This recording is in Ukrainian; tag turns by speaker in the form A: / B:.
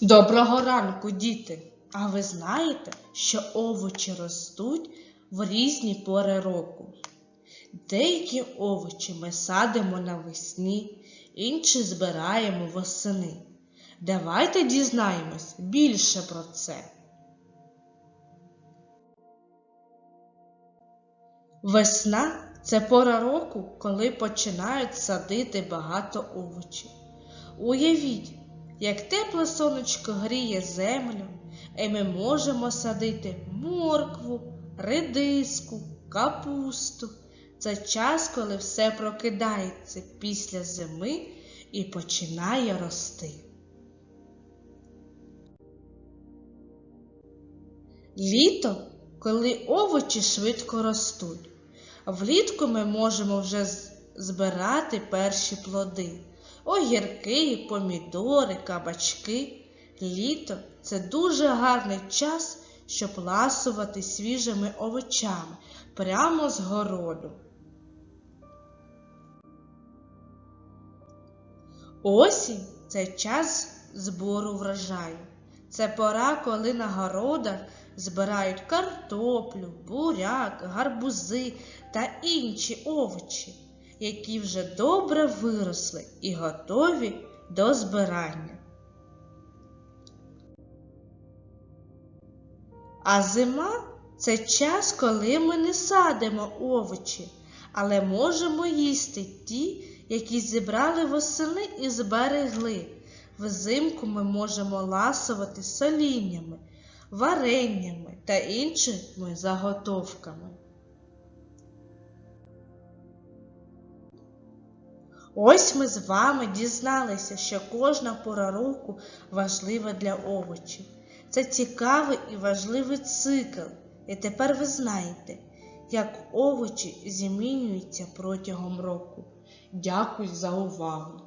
A: Доброго ранку, діти! А ви знаєте, що овочі ростуть в різні пори року? Деякі овочі ми садимо навесні, інші збираємо восени. Давайте дізнаємось більше про це. Весна це пора року, коли починають садити багато овочів. Уявіть, як тепле сонечко гріє землю, і ми можемо садити моркву, редиску, капусту. Це час, коли все прокидається після зими і починає рости. Літо, коли овочі швидко ростуть. Влітку ми можемо вже збирати перші плоди. Огірки, помідори, кабачки. Літо це дуже гарний час, щоб ласувати свіжими овочами прямо з городу. Осінь це час збору врожаю. Це пора, коли на городах збирають картоплю, буряк, гарбузи та інші овочі, які вже добре виросли і готові до збирання. А зима це час, коли ми не садимо овочі, але можемо їсти ті, які зібрали восени і зберегли. Взимку ми можемо ласувати соліннями, вареннями та іншими заготовками. Ось ми з вами дізналися, що кожна пора року важлива для овочів. Це цікавий і важливий цикл. І тепер ви знаєте, як овочі змінюються протягом року. Дякую за увагу!